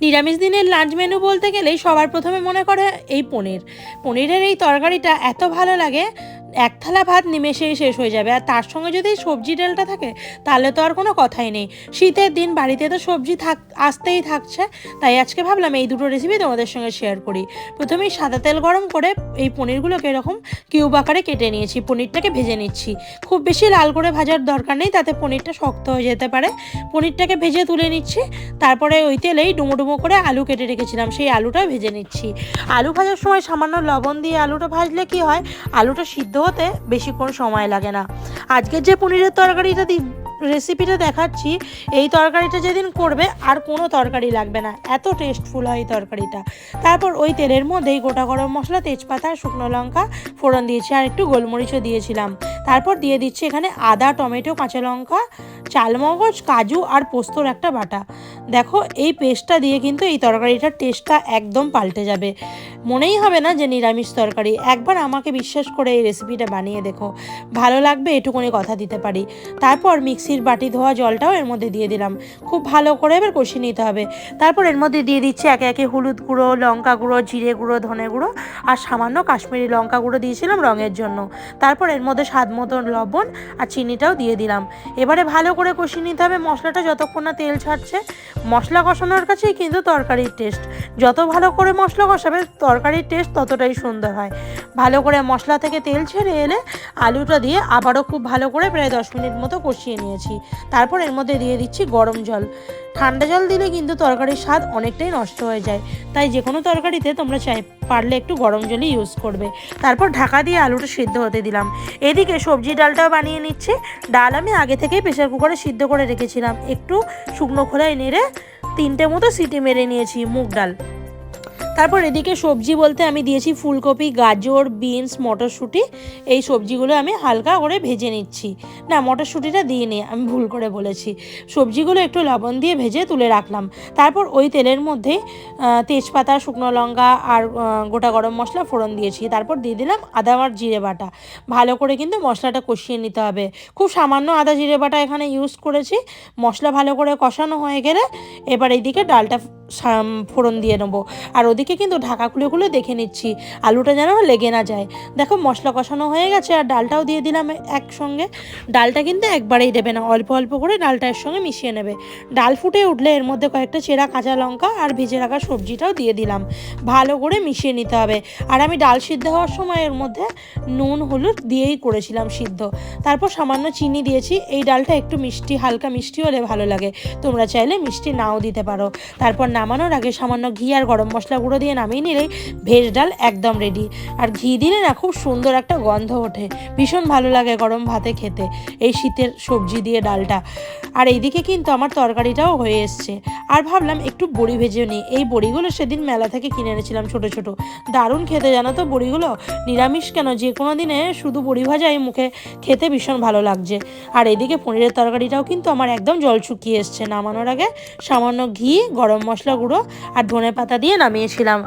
নিরামিষ দিনের lunch menu বলতে গেলেই সবার প্রথমে মনে করে এই পনির। পনিরের এই তরকারিটা এত ভালো লাগে এক থালা ভাত নিমেষেই শেষ হয়ে যাবে। আর তার সঙ্গে যদি সবজি ডালটা থাকে, তাহলে তো আর কোনো কথাই নেই। শীতের দিন বাড়িতে তো সবজি থাক, আসতেই থাকছে। তাই আজকে ভাবলাম এই দুটো রেসিপি তোমাদের সঙ্গে শেয়ার করি। প্রথমেই সাদা তেল গরম করে এই পনিরগুলোকে এরকম কিউব আকারে কেটে নিয়েছি, পনিরটাকে ভেজে নিচ্ছি। খুব বেশি লাল করে ভাজার দরকার নেই, তাতে পনিরটা শক্ত হয়ে যেতে পারে। পনিরটাকে ভেজে তুলে নিচ্ছি। তারপরে ওই তেলেই ডুমো ডুমো করে আলু কেটে রেখেছিলাম, সেই আলুটা ভেজে নিচ্ছি। আলু ভাজার সময় সামান্য লবণ দিয়ে আলুটা ভাজলে কি হয়? আলুটা সিদ্ধ হতে বেশিক্ষণ সময় লাগে না। আজকের যে পনিরের তরকারিটা রেসিপিটা দেখাচ্ছি, এই তরকারিটা যেদিন করবে আর কোনো তরকারি লাগবে না। এত টেস্টফুল হয় এই তরকারিটা। তারপর ওই তেলের মধ্যেই গোটা গরম মশলা, তেজপাতা, শুকনো লঙ্কা ফোড়ন দিয়েছি আর একটু গোলমরিচও দিয়েছিলাম। তারপর দিয়ে দিচ্ছি এখানে আদা, টমেটো, কাঁচা লঙ্কা, চালমগজ, কাজু আর পোস্তর একটা বাটা। দেখো, এই পেস্টটা দিয়ে কিন্তু এই তরকারিটার টেস্টটা একদম পাল্টে যাবে। মনেই হবে না যে নিরামিষ তরকারি। একবার আমাকে বিশ্বাস করে এই রেসিপিটা বানিয়ে দেখো। ভালো লাগবে, এটুকুনি কথা দিতে পারি। তারপর মিক্সির বাটি ধোয়া জলটাও এর মধ্যে দিয়ে দিলাম। খুব ভালো করে এবার কষিয়ে নিতে হবে। তারপর এর মধ্যে দিয়ে দিচ্ছি একে একে হলুদ গুঁড়ো, লঙ্কা গুঁড়ো, জিরে গুঁড়ো, ধনে গুঁড়ো আর সামান্য কাশ্মীরি লঙ্কা গুঁড়ো দিয়েছিলাম রঙের জন্য। তারপর এর মধ্যে স্বাদ মতন লবণ আর চিনিটাও দিয়ে দিলাম। এবারে ভালো করে কষিয়ে নিতে হবে মশলাটা যতক্ষণ না তেল ছাড়ছে। মশলা কষানোর কাছেই কিন্তু তরকারির টেস্ট। যত ভালো করে মশলা কষাবে তরকারির টেস্ট ততটাই সুন্দর হয়। ভালো করে মশলা থেকে তেল ছেড়ে এলে আলুটা দিয়ে আবারও খুব ভালো করে প্রায় দশ মিনিট মতো কষিয়ে নিয়েছি। তারপর এর মধ্যে দিয়ে দিচ্ছি গরম জল। ঠান্ডা জল দিলে কিন্তু তরকারির স্বাদ অনেকটাই নষ্ট হয়ে যায়। তাই যে কোনো তরকারিতে তোমরা চাই, পারলে একটু গরম জলই ইউজ করবে। তারপর ঢাকা দিয়ে আলুটা সিদ্ধ হতে দিলাম। এদিকে সবজি ডালটাও বানিয়ে নিচ্ছি। ডাল আমি আগে থেকেই প্রেশার কুকারে সিদ্ধ করে রেখেছিলাম। একটু শুকনো খোলায় নেড়ে তিনটে মতো সিটি মেরে নিয়েছি মুগ ডাল। তারপর এদিকে সবজি বলতে আমি দিয়েছি ফুলকপি, গাজর, বিনস, মটরশুঁটি। এই সবজিগুলো আমি হালকা করে ভেজে নিচ্ছি। না, মটরশুঁটিটা দিয়ে নি আমি ভুল করে বলেছি। সবজিগুলো একটু লবণ দিয়ে ভেজে তুলে রাখলাম। তারপর ওই তেলের মধ্যে তেজপাতা, শুকনো লঙ্কা আর গোটা গরম মশলা ফোড়ন দিয়েছি। তারপর দিয়ে দিলাম আদা আর জিরে বাটা। ভালো করে কিন্তু মশলাটা কষিয়ে নিতে হবে। খুব সামান্য আদা জিরে বাটা এখানে ইউজ করেছি। মশলা ভালো করে কষানো হয়ে গেলে, এবার এইদিকে ডালটা ফোড়ন দিয়ে নেব। আর ওদিকে কিন্তু ঢাকা খুলে খুলে দেখে নিচ্ছি। আলুটা যেন লেগে না যায়। দেখো মশলা কষানো হয়ে গেছে আর ডালটাও দিয়ে দিলাম একসঙ্গে। ডালটা কিন্তু একবারেই দেবে না, অল্প অল্প করে ডালটা এর সঙ্গে মিশিয়ে নেবে। ডাল ফুটে উঠলে এর মধ্যে কয়েকটা চেরা কাঁচা লঙ্কা আর ভেজে রাখা সবজিটাও দিয়ে দিলাম। ভালো করে মিশিয়ে নিতে হবে। আর আমি ডাল সিদ্ধ হওয়ার সময় এর মধ্যে নুন, হলুদ দিয়েই করেছিলাম সিদ্ধ। তারপর সামান্য চিনি দিয়েছি। এই ডালটা একটু মিষ্টি, হালকা মিষ্টি হলে ভালো লাগে। তোমরা চাইলে মিষ্টি নাও দিতে পারো। তারপর নামানোর আগে সামান্য ঘি আর গরম মশলা গুঁড়ো দিয়ে নামিয়ে নিলেই ভেজ ডাল একদম রেডি আর ঘি দিলে না খুব সুন্দর একটা গন্ধ ওঠে। ভীষণ ভালো লাগে গরম ভাতে খেতে, এই শীতের সবজি দিয়ে ডালটা। আর এইদিকে কিন্তু আমার তরকারিটাও হয়ে এসছে। আর ভাবলাম একটু বড়ি ভেজে নিই। এই বড়িগুলো সেদিন মেলা থেকে কিনে এনেছিলাম ছোট ছোট। দারুণ খেতে, জানো তো বড়িগুলো? নিরামিষ কেন? যে কোনো দিনে শুধু বড়ি ভাজাই মুখে খেতে ভীষণ ভালো লাগছে। আর এদিকে পনিরের তরকারিটাও কিন্তু আমার একদম জল শুকিয়ে এসছে। নামানোর আগে সামান্য ঘি, গরম মশলা গুঁড়ো আর ধনে পাতা দিয়ে নামিয়েছিলাম।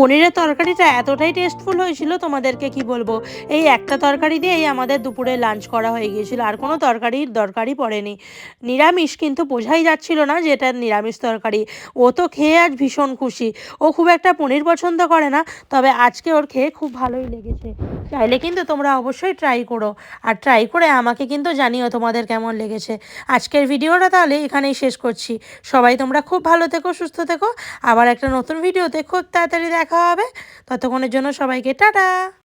পনিরের তরকারিটা এতটাই টেস্টফুল হয়েছিল তোমাদেরকে কি বলব? এই একটা তরকারি দিয়েই আমাদের দুপুরে লাঞ্চ করা হয়ে গিয়েছিল। আর কোনো তরকারির দরকারই পড়েনি। নিরামিষ কিন্তু বোঝাই যাচ্ছিল না যে এটা নিরামিষ তরকারি। ও তো খেয়ে আজ ভীষণ খুশি। ও খুব একটা পনির পছন্দ করে না, তবে আজকে ওর খেয়ে খুব ভালোই লেগেছে। চাইলে কিন্তু তোমরা অবশ্যই ট্রাই করো। আর ট্রাই করে আমাকে কিন্তু জানিও তোমাদের কেমন লেগেছে। আজকের ভিডিওটা তাহলে এখানেই শেষ করছি। সবাই তোমরা খুব ভালো থেকো, সুস্থ থেকো। আবার একটা নতুন ভিডিওতে খুব তাড়াতাড়ি দেখা হবে। ততক্ষণের জন্য সবাইকে টাটা।